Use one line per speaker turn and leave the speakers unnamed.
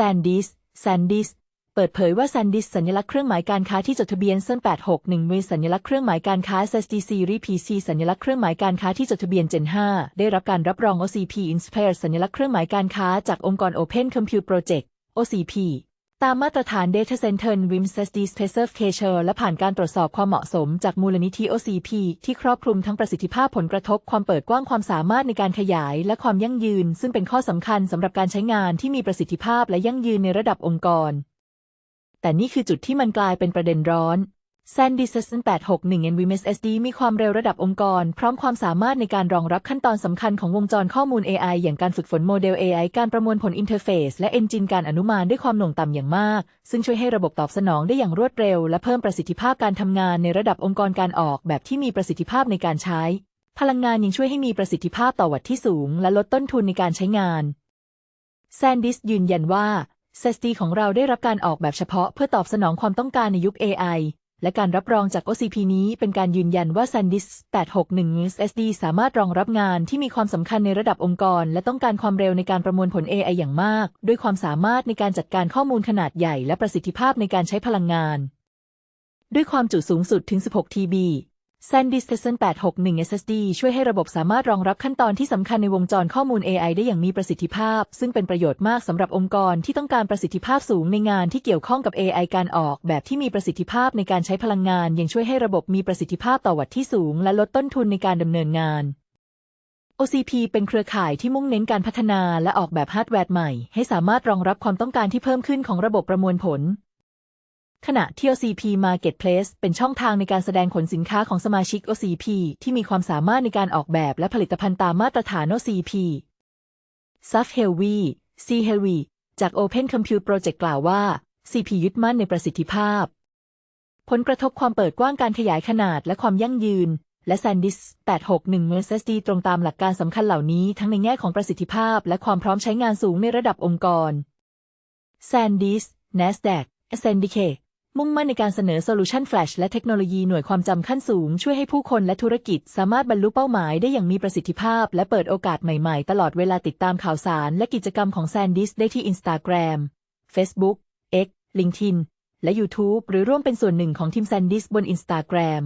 แซนดิสแซนดิสเปิดเผยว่าแซนดิสสัญลักษณ์เครื่องหมายการค้าที่จดทะเบียนเส้น861มีสัญลักษณ์เครื่องหมายการค้า SSD Series PC สัญลักษณ์เครื่องหมายการค้าที่จดทะเบียน Gen 5 ได้รับการรับรอง OCP Inspire สัญลักษณ์เครื่องหมายการค้าจากองค์กร Open Compute Project OCP ตามมาตรฐาน Data Center WIM SSD Specification และผ่านการตรวจสอบความเหมาะสมจากมูลนิธิ OCP ที่ครอบคลุมทั้งประสิทธิภาพผลกระทบความเปิดกว้างความสามารถในการขยาย และความยั่งยืน ซึ่งเป็นข้อสำคัญสำหรับการใช้งานที่มีประสิทธิภาพและยั่งยืนในระดับองค์กร แต่นี่คือจุดที่มันกลายเป็นประเด็นร้อน SanDisk System 861 NVMS SD มีความเร็วระดับองค์กร พร้อมความสามารถในการรองรับขั้นตอนสำคัญของวงจรข้อมูล AI อย่างการฝึกฝนโมเดล AI การประมวลผลอินเทอร์เฟซและเอนจินการอนุมานด้วยความหน่วงต่ำอย่างมาก ซึ่งช่วยให้ระบบตอบสนองได้อย่างรวดเร็ว และเพิ่มประสิทธิภาพการทำงานในระดับองค์กรการออกแบบที่มีประสิทธิภาพในการใช้ พลังงานยังช่วยให้มีประสิทธิภาพต่อวัตที่สูง และลดต้นทุนในการใช้งาน SanDisk ยืนยันว่า SSD ของเราได้รับการออกแบบเฉพาะเพื่อตอบสนองความต้องการในยุค AI และการรับรองจาก OCP นี้เป็นการยืนยันว่า SanDisk 861 SSD สามารถรองรับงานที่มีความสำคัญในระดับองค์กร และต้องการความเร็วในการประมวลผล AI อย่างมาก ด้วยความสามารถในการจัดการข้อมูลขนาดใหญ่ และประสิทธิภาพในการใช้พลังงาน ด้วยความจุสูงสุดถึง 16 TB SanDisk Tizen 861 SSD ช่วยให้ระบบสามารถรองรับขั้นตอนที่สำคัญในวงจรข้อมูล AI ได้อย่างมีประสิทธิภาพ ซึ่งเป็นประโยชน์มากสำหรับองค์กรที่ต้องการประสิทธิภาพสูงในงานที่เกี่ยวข้องกับ AI การออกแบบที่มีประสิทธิภาพในการใช้พลังงาน ยังช่วยให้ระบบมีประสิทธิภาพต่อวัตต์ที่สูง และลดต้นทุนในการดำเนินงาน OCP เป็นเครือข่ายที่มุ่งเน้นการพัฒนาและออกแบบฮาร์ดแวร์ใหม่ ให้สามารถรองรับความต้องการที่เพิ่มขึ้นของระบบประมวลผล ขณะที่ OCP Marketplace เป็นช่องทางในการแสดงผลสินค้าของสมาชิก OCP ที่มีความสามารถในการออกแบบและผลิตภัณฑ์ตามมาตรฐาน OCP s u f h e l v y C Helvy จาก Open Compute Project กล่าวว่า CP ยึดมั่นในประสิทธิภาพ ผลกระทบความเปิดกว้างการขยายขนาดและความยั่งยืน และ SanDisk 861 SSD ตรงตามหลักการสำคัญเหล่านี้ทั้งในแง่ของประสิทธิภาพ และความพร้อมใช้งานสูงในระดับองค์กร SanDisk NASDAQ SNDK มุ่งมั่นในการเสนอโซลูชันแฟลชและเทคโนโลยีหน่วยความจำขั้นสูง ช่วยให้ผู้คนและธุรกิจสามารถบรรลุเป้าหมายได้อย่างมีประสิทธิภาพ และเปิดโอกาสใหม่ๆ ตลอดเวลาติดตามข่าวสาร และกิจกรรมของแซนดิสได้ที่ Instagram Facebook X LinkedIn และ YouTube หรือร่วมเป็นส่วนหนึ่งของทีมแซนดิสบน Instagram